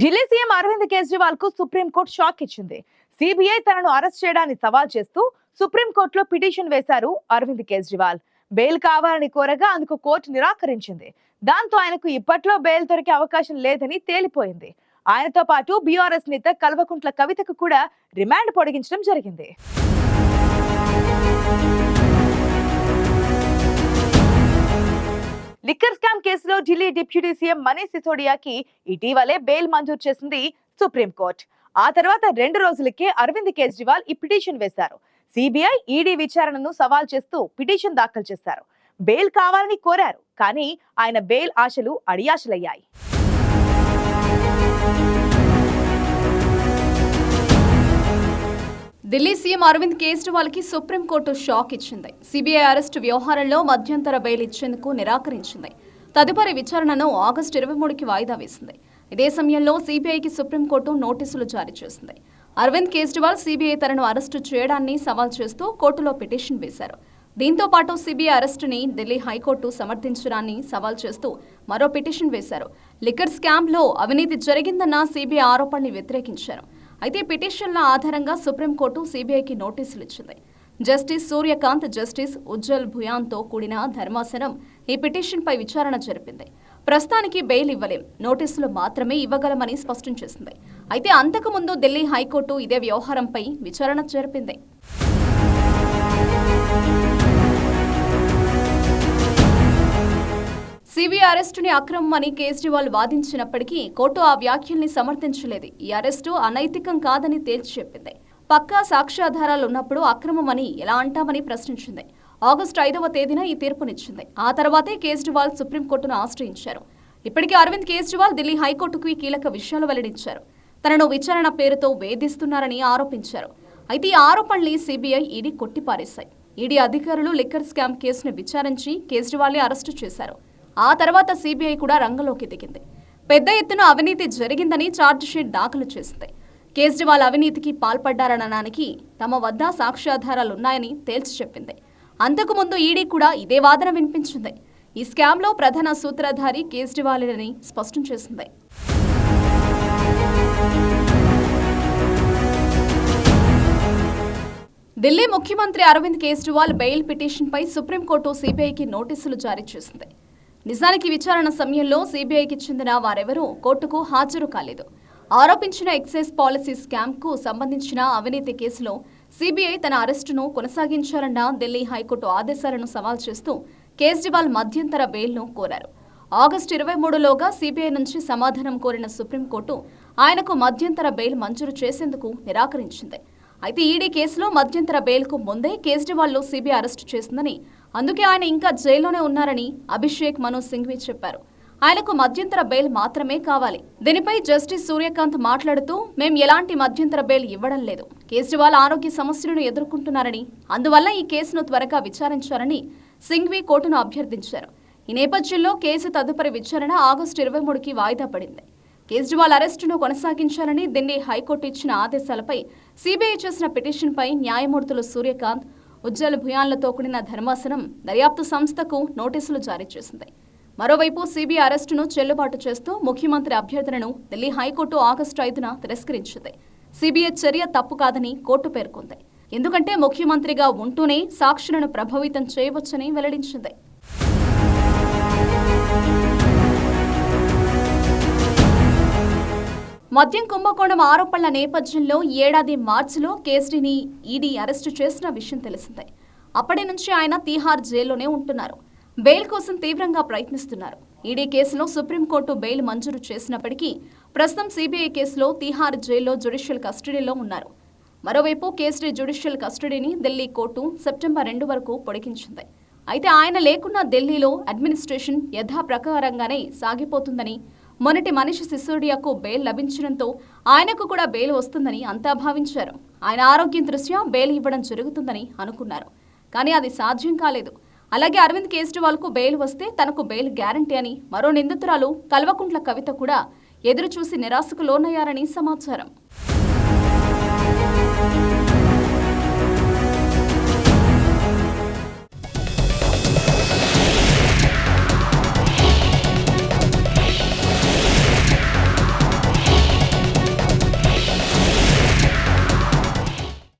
Delhi CM Arvind కేజ్రీవాల్కు supreme court shock ఇచ్చింది. CBI తనను అరెస్ట్ చేయడాన్ని సవాల్ చేస్తూ సుప్రీంకోర్టులో పిటిషన్ వేశారు అరవింద్ కేజ్రీవాల్. బెయిల్ కావాలని కోరగా అందుకు కోర్టు నిరాకరించింది. దాంతో ఆయనకు ఇప్పట్లో బెయిల్ దొరికే అవకాశం లేదని తేలిపోయింది. ఆయనతో పాటు బీఆర్ఎస్ నేత కల్వకుంట్ల కవితకు కూడా రిమాండ్ పొడిగించడం జరిగింది. లిక్కర్ స్కామ్ కేసులో ఢిల్లీ డిప్యూటీ సీఎం మనీష్ సిసోడియాకి ఇటీవలే బెయిల్ మంజూరు చేసింది సుప్రీంకోర్టు ఆ తర్వాత రెండు రోజులకే అరవింద్ కేజ్రీవాల్ ఈ పిటిషన్ వేశారు. సిబిఐ ఈడీ విచారణను సవాల్ చేస్తూ పిటిషన్ దాఖలు చేశారు. బెయిల్ కావాలని కోరారు కానీ ఆయన బెయిల్ ఆశలు అడియాశలయ్యాయి. ఢిల్లీ సీఎం అరవింద్ కేజ్రీవాల్కి సుప్రీంకోర్టు షాక్ ఇచ్చింది. సిబిఐ అరెస్టు వ్యవహారంలో మధ్యంతర బెయిల్ ఇచ్చేందుకు నిరాకరించింది. తదుపరి విచారణను ఆగస్టు ఇరవై మూడుకి వాయిదా వేసింది. ఇదే సమయంలో సిబిఐకి సుప్రీంకోర్టు నోటీసులు జారీ చేసింది. అరవింద్ కేజ్రీవాల్ సిబిఐ తనను అరెస్టు చేయడాన్ని సవాల్ చేస్తూ కోర్టులో పిటిషన్ వేశారు. దీంతో పాటు సిబిఐ అరెస్టుని ఢిల్లీ హైకోర్టు సమర్థించడాన్ని సవాల్ చేస్తూ మరో పిటిషన్ వేశారు. లిక్కర్ స్కామ్లో అవినీతి జరిగిందన్న సిబిఐ ఆరోపణల్ని వ్యతిరేకించారు. అయితే పిటిషన్ల ఆధారంగా సుప్రీంకోర్టు సీబీఐకి నోటీసులు ఇచ్చింది జస్టిస్ సూర్యకాంత్ జస్టిస్ ఉజ్జల్ భుయాన్తో కూడిన ధర్మాసనం ఈ పిటిషన్పై విచారణ జరిపింది. ప్రస్తుతానికి బెయిల్ ఇవ్వలేం. నోటీసులు మాత్రమే ఇవ్వగలమని స్పష్టం చేసింది. అయితే అంతకుముందు ఢిల్లీ హైకోర్టు ఇదే వ్యవహారంపై విచారణ జరిపింది. అరెస్టుని అక్రమమని కేజ్రీవాల్ వాదించినప్పటికీ కోర్టు ఆ వ్యాఖ్యల్ని సమర్థించలేదు. ఈ అరెస్టు అనైతికం కాదని తేల్చి చెప్పింది. పక్కా సాక్ష్యాధారాలు ఉన్నప్పుడు అక్రమమని ఎలా అంటామని ప్రశ్నించింది. ఆగస్టు ఐదవ తేదీన ఈ తీర్పునిచ్చింది. ఆ తర్వాతే కేజ్రీవాల్ సుప్రీంకోర్టును ఆశ్రయించారు. ఇప్పటికే అరవింద్ కేజ్రీవాల్ ఢిల్లీ హైకోర్టుకు ఈ కీలక విషయాలు వెల్లడించారు. తనను విచారణ పేరుతో వేధిస్తున్నారని ఆరోపించారు. అయితే ఈ ఆరోపణల్ని సిబిఐ ఈడీ కొట్టిపారేశాయి. ఈడీ అధికారులు లిక్కర్ స్కామ్ కేసును విచారించి కేజ్రీవాల్ని అరెస్టు చేశారు. ఆ తర్వాత సిబిఐ కూడా రంగంలోకి దిగింది. పెద్ద ఎత్తున అవినీతి జరిగిందని ఛార్జ్షీట్ దాఖలు చేసింది. కేజ్రీవాల్ అవినీతికి పాల్పడ్డారనడానికి తమ వద్ద సాక్ష్యాధారాలున్నాయని తేల్చి చెప్పింది. అంతకుముందు ఈడీ కూడా ఇదే వాదన వినిపించింది. ఈ స్కామ్లో ప్రధాన సూత్రధారి కేజ్రీవాలేనని స్పష్టం చేసింది. ఢిల్లీ ముఖ్యమంత్రి అరవింద్ కేజ్రీవాల్ బెయిల్ పిటిషన్పై సుప్రీంకోర్టు సిబిఐకి నోటీసులు జారీ చేసింది. నిజానికి విచారణ సమయంలో సిబిఐకి చెందిన వారెవరూ కోర్టుకు హాజరు కాలేదు. ఆరోపించిన ఎక్సైజ్ పాలసీ స్కామ్కు సంబంధించిన అవినీతి కేసులో సిబిఐ తన అరెస్టును కొనసాగించాలన్న ఢిల్లీ హైకోర్టు ఆదేశాలను సవాల్ చేస్తూ కేజ్రీవాల్ మధ్యంతర బెయిల్ను కోరారు. ఆగస్టు ఇరవై మూడులోగా సిబిఐ నుంచి సమాధానం కోరిన సుప్రీంకోర్టు ఆయనకు మధ్యంతర బెయిల్ మంజూరు చేసేందుకు నిరాకరించింది. అయితే ఈడీ కేసులో మధ్యంతర బెయిల్కు ముందే కేజ్రీవాల్ను సిబిఐ అరెస్టు చేసిందని అందుకే ఆయన ఇంకా జైల్లోనే ఉన్నారని అభిషేక్ మను సింఘ్వి చెప్పారు. ఆయనకు మధ్యంతర బెయిల్ మాత్రమే కావాలి. దీనిపై జస్టిస్ సూర్యకాంత్ మాట్లాడుతూ మేం ఎలాంటి మధ్యంతర బెయిల్ ఇవ్వడం లేదు. కేజ్రీవాల్ ఆరోగ్య సమస్యలను ఎదుర్కొంటున్నారని అందువల్ల ఈ కేసును త్వరగా విచారించాలని సింఘ్వి కోర్టును అభ్యర్థించారు. ఈ నేపథ్యంలో కేసు తదుపరి విచారణ ఆగస్టు ఇరవై మూడుకి వాయిదా పడింది. కేజ్రీవాల్ అరెస్టును కొనసాగించాలని ఢిల్లీ హైకోర్టు ఇచ్చిన ఆదేశాలపై సిబిఐ చేసిన పిటిషన్పై న్యాయమూర్తులు సూర్యకాంత్ ఉజ్జల్ భుయాన్లతో కూడిన ధర్మాసనం దర్యాప్తు సంస్థకు నోటీసులు జారీ చేసింది. మరోవైపు సిబిఐ అరెస్టును చెల్లుబాటు చేస్తూ ముఖ్యమంత్రి అభ్యర్థనను ఢిల్లీ హైకోర్టు ఆగస్టు ఐదున తిరస్కరించింది. సిబిఐ చర్య తప్పు కాదని కోర్టు పేర్కొంది. ఎందుకంటే ముఖ్యమంత్రిగా ఉంటూనే సాక్షులను ప్రభావితం చేయవచ్చని వెల్లడించింది. మద్యం కుంభకోణం ఆరోపణల నేపథ్యంలో ఏడాది మార్చిలో కేసరిని ఈడీ అరెస్టు చేసిన విషయం తెలిసిందే. అప్పటి నుంచి ఆయన తీహార్ జైల్లోనే ఉంటున్నారు. బెయిల్ కోసం తీవ్రంగా ప్రయత్నిస్తున్నారు. ఈడీ కేసులో సుప్రీంకోర్టు బెయిల్ మంజూరు చేసినప్పటికీ ప్రస్తుతం సిబిఐ కేసులో తీహార్ జైల్లో జ్యుడిషియల్ కస్టడీలో ఉన్నారు. మరోవైపు కేసరి జ్యుడిషియల్ కస్టడీని ఢిల్లీ కోర్టు సెప్టెంబర్ రెండు వరకు పొడిగించింది. అయితే ఆయన లేకున్నా ఢిల్లీలో అడ్మినిస్ట్రేషన్ యథాప్రకారంగానే సాగిపోతుందని మొన్నటి మనిషి సిసోడియాకు బెయిల్ లభించడంతో ఆయనకు కూడా బెయిల్ వస్తుందని అంతా భావించారు. ఆయన ఆరోగ్యం దృష్ట్యా బెయిల్ ఇవ్వడం జరుగుతుందని అనుకున్నారు. కానీ అది సాధ్యం కాలేదు. అలాగే అరవింద్ కేజ్రీవాల్కు బెయిల్ వస్తే తనకు బెయిల్ గ్యారంటీ అని మరో నిందితురాలు కల్వకుంట్ల కవిత కూడా ఎదురుచూసి నిరాశకు లోనయ్యారని సమాచారం.